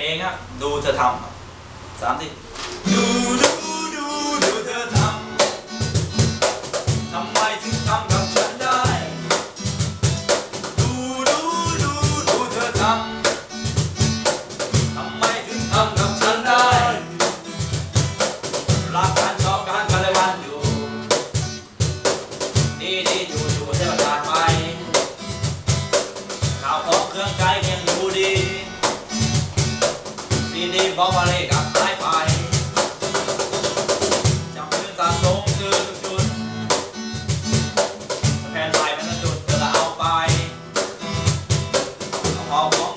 เพลงครับ ดูเธอทำสามสิดูดูดูดูเธอทำทำไมถึงทำกับฉันได้ ดูดูดูดูเธอทำทำไมถึงทำกับฉันได้รักกันชอบกันกันเลยวันอยู่ดีดีอยู่อยู่เทวดาไปข่าวของเครื่องใจยังอยู่ดี ดีดีบอกว่าเลขกับหายไปจำเป็นสะสมคือจุดแผ่นไปมันจุดเธอละเอาไปเอาพอ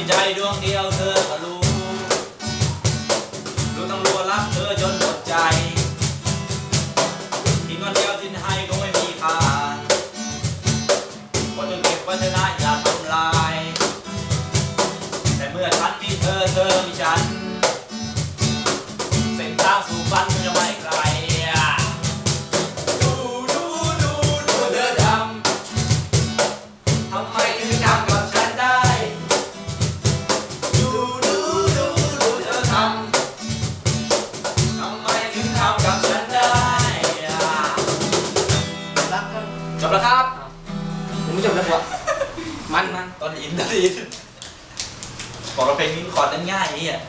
ฉันมีใจดวงเดียวเธอก็รู้ บจบแล้วครับผมไม่จบแล้ววะมันมันตอนอินตอนอินบอกว่าเพลงนี้คอร์ดเล่นง่ายนี่อะ